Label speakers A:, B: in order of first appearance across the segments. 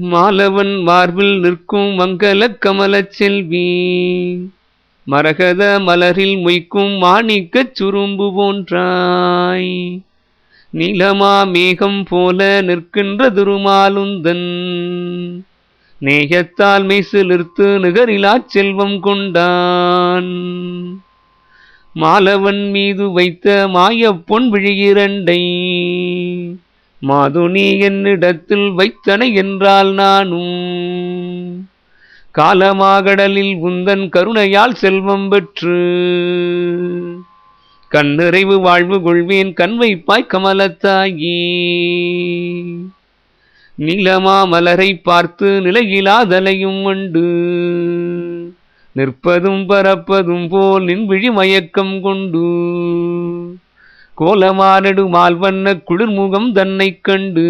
A: மாலவன் மார்பில் நிற்கும் மங்கள கமலச் செல்வி. மரகத மலரில் மொய்க்கும் மாணிக்கச் சுரும்பு போன்றாய். நிலமா மேகம் போல நிற்கின்ற திருமாலுந்தன். நேயத்தால் மெய்சிலிர்த்து நிகரிலா செல்வம் கொண்டான். மாலவன் மீது வைத்த மாயப் பொன் விழியிரண்டை. மாதுனி என்னிடத்தில் வைத்தனை என்றால் நானும். காலமாகடலில் உந்தன் கருணையால் செல்வம் பெற்று கண்ணிறைவு வாழ்வு கொள்வேன் கண் வைப்பாய் கமலத்தாயே. நீலமா மலரை பார்த்து நிலையிலாதலையும் உண்டு நிற்பதும் பறப்பதும் போல் நின் விழி மயக்கம் கொண்டு. கோலமானடு மால்வண்ண குளிர்முகம் தன்னைக் கண்டு.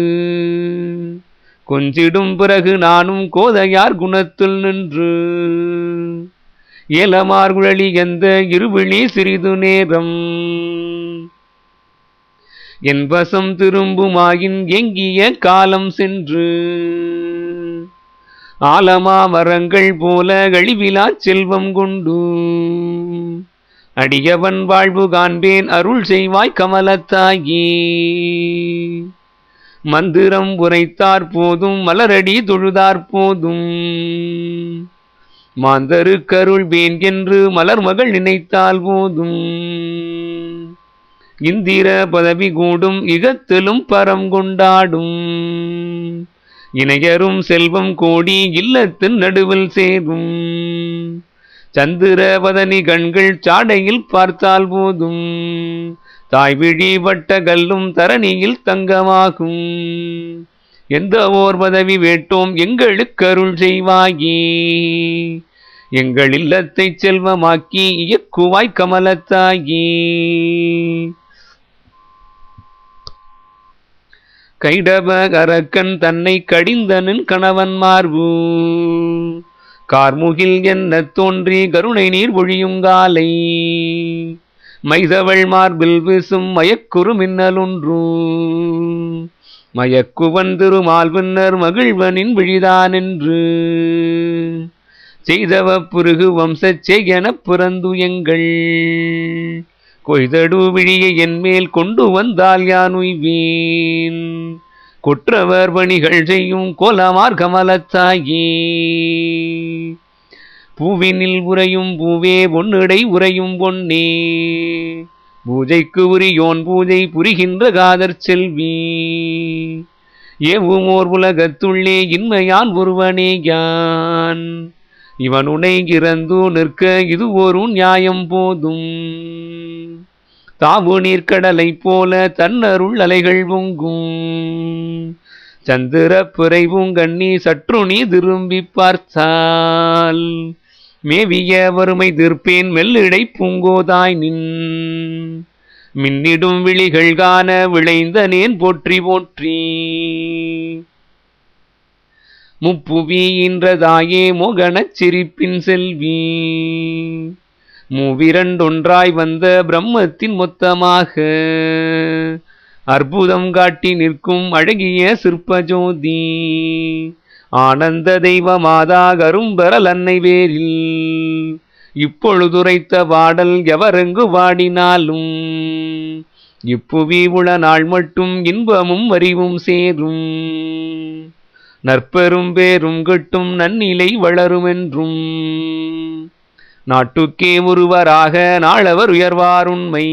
A: கொஞ்சிடும் பிறகு நானும் கோதையார் குணத்தில் நின்று. ஏலமார்குழலி எந்த இருவிழி சிறிது நேரம். என் வசம் திரும்புமாயின் எங்கிய காலம் சென்று. ஆலமா மரங்கள் போல கழிவிலாச் செல்வம் கொண்டு. அடியவன் வாழ்வு காண்பேன் அருள் செய்வாய் கமலத்தாயே. மந்திரம் உரைத்தார் போதும் மலரடி தொழுதார் போதும். மாந்தரு கருள்வேன் என்று மலர் மகள் நினைத்தால் போதும். இந்திர பதவி கூடும் இகத்திலும் பரம் கொண்டாடும். இணையரும் செல்வம் கோடி இல்லத்தின் நடுவில் சேரும். சந்திரவதனி கண்கள் சாடையில் பார்த்தால் போதும். தாய் விழிபட்ட கல்லும் தரணியில் தங்கமாகும். எந்த ஓர் பதவி வேட்டோம் எங்களுக்கு அருள் செய்வாயே. எங்கள் இல்லத்தை செல்வமாக்கி இயக்குவாய் கமலத்தாயே. கைடப அரக்கன் தன்னை கடிந்தனின் கணவன் மார்பு. கார்முகில் என்ன தோன்றி கருணை நீர் ஒழியுங்காலை மைதவள் மார்பில் வீசும் மயக்குறு மின்னலொன்று. மயக்குவன் திருமால்வின்னர் மகிழ்வனின் விழிதானென்று. செய்தவ புருகு வம்சச்சே எனப் பிறந்து எங்கள் கொய்தடு விழியை என்மேல் கொண்டு வந்தால் யான் உய்வேன் கொற்றவர் பணிகள் செய்யும் கோலமார் கமலத்தாயே பூவினில் உறையும் பூவே பொன்னிடை உறையும் பொன்னே. பூஜைக்கு உரியோன் பூஜை புரிகின்ற காதர் செல்வி. ஏவுமோர் உலகத்துள்ளே இன்மையான் ஒருவனே யான். இவனுனை இறந்து நிற்க இது ஒரு நியாயம் போதும். தாவு நீர்க்கடலை போல தன்னருள் அலைகள் பொங்கும் சந்திர பிறைவும் கண்ணி சற்று நீ திரும்பி பார்த்தால் மேவிய வறுமை தீர்ப்பேன் மெல்லிடை பூங்கோதாய் நின். மின்னிடும் விழிகள் காண விளைந்த நேன் போற்றி போற்றி. முப்புவியின்றதாயே மோகனச் சிரிப்பின் செல்வி. மூவிரண்டொன்றாய் வந்த பிரம்மத்தின் மொத்தமாக. அற்புதம் காட்டி நிற்கும் அழகிய சிற்பஜோதி. ஆனந்த தெய்வ மாதா கரும்பரல் அன்னை வேரில். இப்பொழுதுரைத்த பாடல் எவரெங்கு வாடினாலும். இப்புவி உள நாள் மட்டும் இன்பமும் அறிவும் சேரும். நற்பெரும் பேரும் கட்டும் நன்னிலை வளருமென்றும். நாட்டுக்கே ஒருவராக நாளவர் உயர்வார் உண்மை.